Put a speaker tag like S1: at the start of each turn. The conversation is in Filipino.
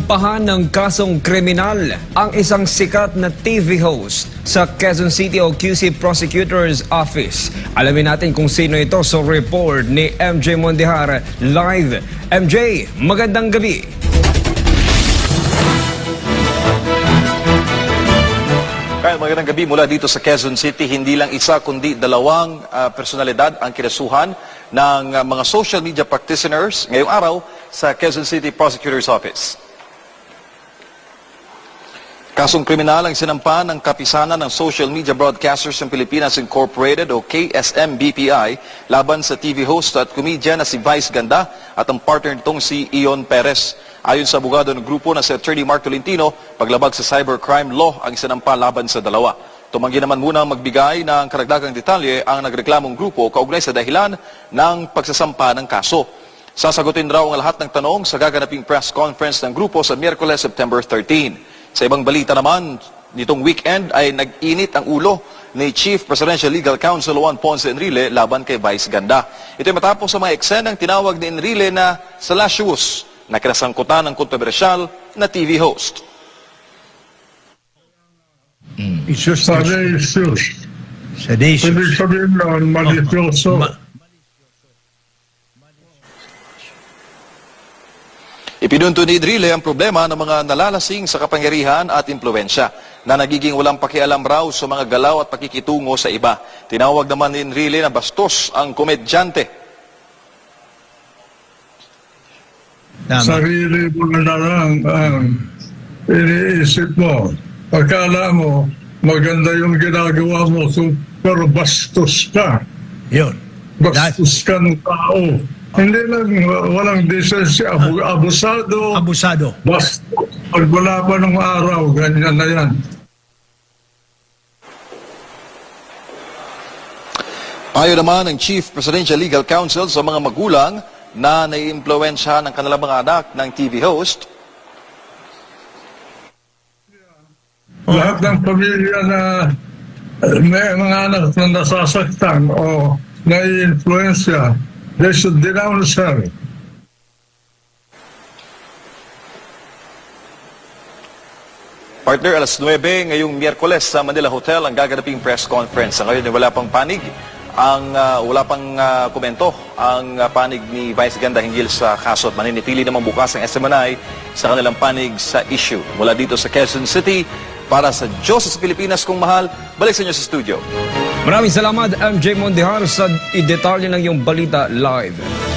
S1: Sinampahan ng kasong kriminal ang isang sikat na TV host sa Quezon City o QC Prosecutor's Office. Alamin natin kung sino ito sa report ni MJ Mondihar live. MJ, magandang gabi.
S2: Kyle, magandang gabi mula dito sa Quezon City. Hindi lang isa kundi dalawang ah, personalidad ang kinasuhan ng ah, mga social media practitioners ngayong araw sa Quezon City Prosecutor's Office. Kasong kriminal ang sinampa ng kapisanan ng Social Media Broadcasters ng Pilipinas Incorporated o KSM-BPI laban sa TV host at comedian na si Vice Ganda at ang partner nitong si Ion Perez. Ayon sa abogado ng grupo na si Attorney Mark Tolentino, paglabag sa cybercrime law ang sinampa laban sa dalawa. Tumanggi naman muna magbigay ng karagdagang detalye ang nagreklamong grupo kaugnay sa dahilan ng pagsasampa ng kaso. Sasagutin raw ang lahat ng tanong sa gaganaping press conference ng grupo sa Miyerkules, September 13. Sa ibang balita naman, nitong weekend ay nag-init ang ulo ni Chief Presidential Legal Counsel Juan Ponce Enrile laban kay Vice Ganda. Ito ay matapos sa mga eksenang tinawag ni Enrile na salacious na kinasangkutan ng kontrobersyal na TV host.
S3: Isus
S4: Malicious.
S3: seditious.
S4: Ibig sabihin nun, malicioso.
S3: Ma-
S2: Ipinunto ni Enrile ang problema ng mga nalalasing sa kapangyarihan at impluensya na nagiging walang pakialam raw sa mga galaw at pakikitungo sa iba. Tinawag naman ni Enrile na bastos ang komedyante.
S3: Tama.
S4: Sarili mo na lang ang iniisip mo. Akala mo, maganda yung ginagawa mo, so, pero bastos ka.
S3: Yun.
S4: Bastos ka ng tao. Hindi lang walang decency, abu- abusado,
S3: abusado.
S4: bastos. Pag wala pa ng araw, ganyan na yan.
S2: Ayon naman ng Chief Presidential Legal Counsel sa mga magulang na naiimpluensya ng kanilang mga anak ng TV host,
S4: Lahat ng pamilya na uh, may mga anak na nasasaktan o nai-influensya, they should denounce her.
S2: Partner, alas 9 ngayong Miyerkules sa Manila Hotel ang gaganaping press conference. Sa ngayon ay wala pang panig, ang ah, wala pang ah, komento ang ah, panig ni Vice Ganda hinggil sa kaso at maninitili namang bukas ang SMNI sa kanilang panig sa issue. Mula dito sa Quezon City, para sa Diyos sa Pilipinas kung mahal, balik sa inyo sa studio.
S1: Maraming salamat MJ Mondihar sa i-detalye ng iyong balita live.